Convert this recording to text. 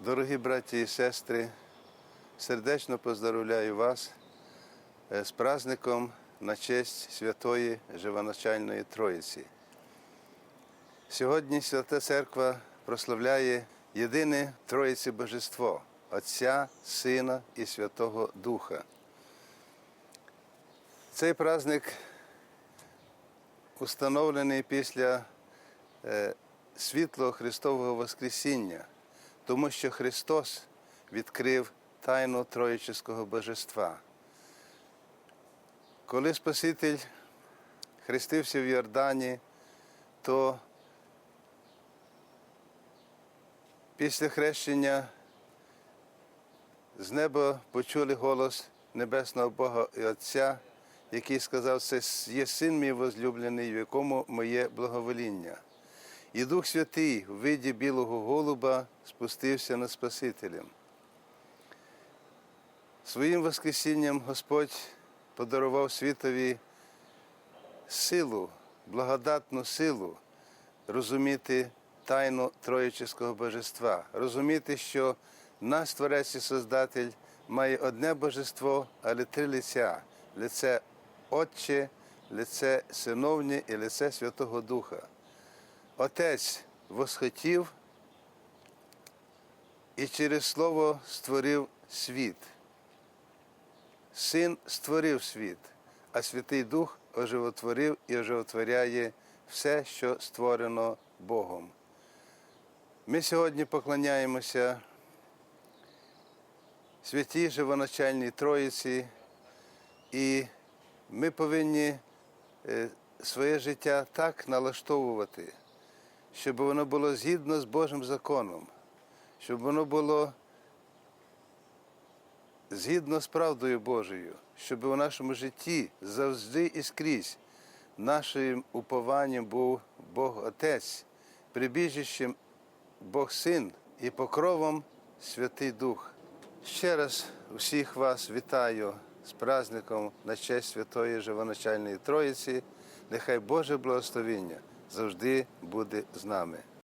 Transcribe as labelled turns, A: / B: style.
A: Дорогі браті і сестри, сердечно поздоровляю вас е, з праздником на честь Святої Живоначальної Троїці. Сьогодні Свята Церква прославляє єдине Троїці Божество Отця, Сина і Святого Духа. Цей праздник установлений після е, світлого Христового Воскресіння, тому що Христос відкрив тайну Троїчського Божества. Коли Спаситель хрестився в Йордані, то після хрещення з неба почули голос Небесного Бога і Отця, який сказав, це є син мій возлюблений, в якому моє благовоління. І Дух Святий в виді білого голуба спустився над Спасителем. Своїм Воскресінням Господь подарував світові силу, благодатну силу розуміти тайну Троїчського Божества, розуміти, що наш Творець і Создатель має одне божество, але три лиця лице Отче, лице Синовнє і лице Святого Духа. Отець восхотів і через Слово створив світ. Син створив світ, а Святий Дух оживотворив і оживотворяє все, що створено Богом. Ми сьогодні поклоняємося святій живоначальній Троїці, і ми повинні е, своє життя так налаштовувати, щоб воно було згідно з Божим законом, щоб воно було згідно з правдою Божою, щоб у нашому житті завжди і скрізь нашим упованням був Бог Отець, прибіжищем Бог Син і покровом Святий Дух. Ще раз усіх вас вітаю з праздником на честь Святої Живоначальної Троїці. Нехай Боже благословіння завжди буде з нами.